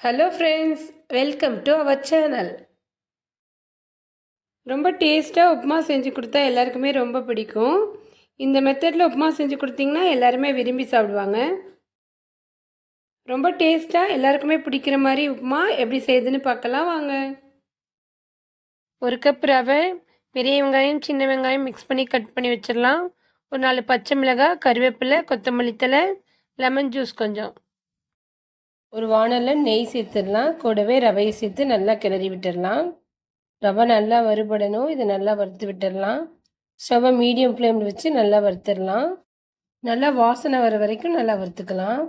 Hello friends welcome to our channel ரொம்ப டேஸ்ட்டாக உப்புமா செஞ்சு கொடுத்தா எல்லாருக்குமே ரொம்ப பிடிக்கும். இந்த மெத்தடில் உப்புமா செஞ்சு கொடுத்தீங்கன்னா எல்லாருமே விரும்பி சாப்பிடுவாங்க. ரொம்ப டேஸ்ட்டாக எல்லாருக்குமே பிடிக்கிற மாதிரி உப்புமா எப்படி செய்யுதுன்னு பார்க்கலாம் வாங்க. ஒரு கப் ரவை பெரிய வெங்காயம் சின்ன வெங்காயம் மிக்ஸ் பண்ணி கட் பண்ணி வச்சிடலாம். ஒரு நாலு பச்சை மிளகாய் கருவேப்பிலை கொத்தமல்லி தழை லெமன் ஜூஸ் கொஞ்சம். ஒரு வானலில் நெய் சேர்த்துடலாம். கூடவே ரவையை சேர்த்து நல்லா கிளறி விட்டுடலாம். ரவை நல்லா வறுபடணும். இதை நல்லா வறுத்து விட்டுடலாம். ஸ்டவ்வை மீடியம் ஃப்ளேமில் வச்சு நல்லா வறுத்துடலாம். நல்லா வாசனை வர வரைக்கும் நல்லா வறுத்துக்கலாம்.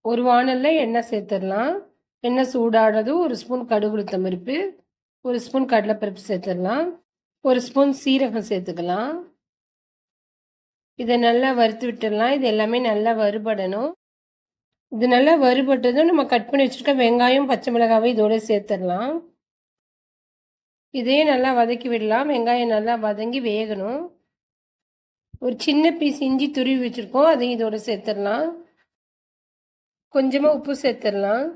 ஒரு வானலில் எண்ணெய் சேர்த்துடலாம். எண்ணெய் சூடாடுறதும் ஒரு ஸ்பூன் கடுகு உளுத்தம் பருப்பு ஒரு ஸ்பூன் கடலைப்பருப்பு சேர்த்துடலாம். ஒரு ஸ்பூன் சீரகம் சேர்த்துக்கலாம். இதை நல்லா வறுத்து விட்டுடலாம். இது எல்லாமே நல்லா வறுபடணும். இது நல்லா வறுபட்டதும் நம்ம கட் பண்ணி வச்சுருக்க வெங்காயம் பச்சை மிளகாவை இதோட சேர்த்துடலாம். இதையும் நல்லா வதக்கி விடலாம். வெங்காயம் நல்லா வதங்கி வேகணும். ஒரு சின்ன பீஸ் இஞ்சி துருவி வச்சுருக்கோம். அதையும் இதோடு சேர்த்துடலாம். கொஞ்சமாக உப்பு சேர்த்துடலாம்.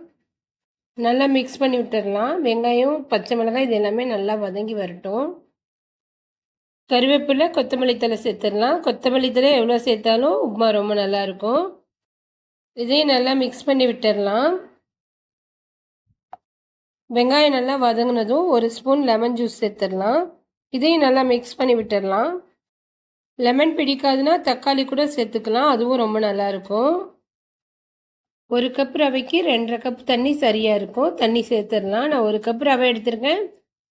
நல்லா மிக்ஸ் பண்ணி விட்டுடலாம். வெங்காயம் பச்சை மிளகாய் இது எல்லாமே நல்லா வதங்கி வரட்டும். கருவேப்பிலை கொத்தமல்லி தலை சேர்த்துடலாம். கொத்தமல்லி தலை எவ்வளோ சேர்த்தாலும் உப்புமா ரொம்ப நல்லாயிருக்கும். இதையும் நல்லா மிக்ஸ் பண்ணி விட்டுடலாம். வெங்காயம் நல்லா வதங்கினதும் ஒரு ஸ்பூன் லெமன் ஜூஸ் சேர்த்துடலாம். இதையும் நல்லா மிக்ஸ் பண்ணி விட்டுடலாம். லெமன் பிடிக்காதுன்னா தக்காளி கூட சேர்த்துக்கலாம். அதுவும் ரொம்ப நல்லாயிருக்கும். ஒரு கப் ரவைக்கு ரெண்டரை கப் தண்ணி சரியாக இருக்கும். தண்ணி சேர்த்துடலாம். நான் ஒரு கப் ரவை எடுத்திருக்கேன்.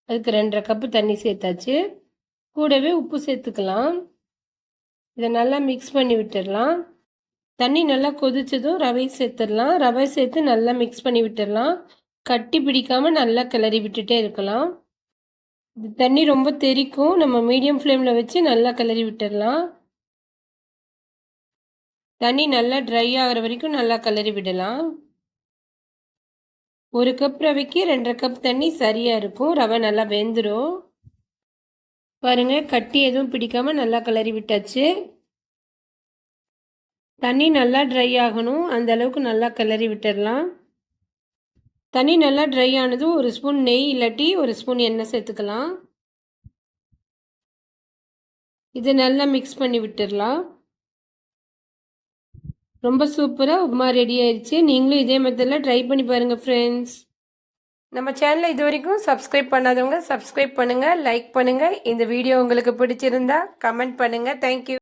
அதுக்கு ரெண்டரை கப்பு தண்ணி சேர்த்தாச்சு. கூடவே உப்பு சேர்த்துக்கலாம். இதை நல்லா மிக்ஸ் பண்ணி விட்டுடலாம். தண்ணி நல்லா கொதிச்சதும் ரவை சேர்த்துடலாம். ரவை சேர்த்து நல்லா மிக்ஸ் பண்ணி விட்டுடலாம். கட்டி பிடிக்காமல் நல்லா கிளறி விட்டுட்டே இருக்கலாம். இது தண்ணி ரொம்ப தெறிக்கும் நம்ம மீடியம் ஃப்ளேமில் வச்சு நல்லா கிளறி விட்டுடலாம். தண்ணி நல்லா ட்ரை ஆகிற வரைக்கும் நல்லா கிளறி விடலாம். ஒரு கப் ரவைக்கு ரெண்டரை கப் தண்ணி சரியாக இருக்கும். ரவை நல்லா வெந்துடும் பாருங்கள் கட்டி எதுவும் பிடிக்காமல் நல்லா கிளறி விட்டாச்சு. தண்ணி நல்லா ட்ரை ஆகணும். அந்த அளவுக்கு நல்லா கிளறி விட்டுடலாம் தண்ணி நல்லா ட்ரை ஆனதும் ஒரு ஸ்பூன் நெய் இல்லாட்டி ஒரு ஸ்பூன் எண்ணெய் சேர்த்துக்கலாம். இதை நல்லா மிக்ஸ் பண்ணி விட்டுடலாம் ரொம்ப சூப்பராக உப்புமா ரெடி ஆயிடுச்சு நீங்களும் இதே மெத்தடில் ட்ரை பண்ணி பாருங்கள் ஃப்ரெண்ட்ஸ் நம்ம சேனலை இது வரைக்கும் சப்ஸ்கிரைப் பண்ணாதவங்க சப்ஸ்கிரைப் பண்ணுங்கள் லைக் பண்ணுங்கள் இந்த வீடியோ உங்களுக்கு பிடிச்சிருந்தா கமெண்ட் பண்ணுங்கள் தேங்க்யூ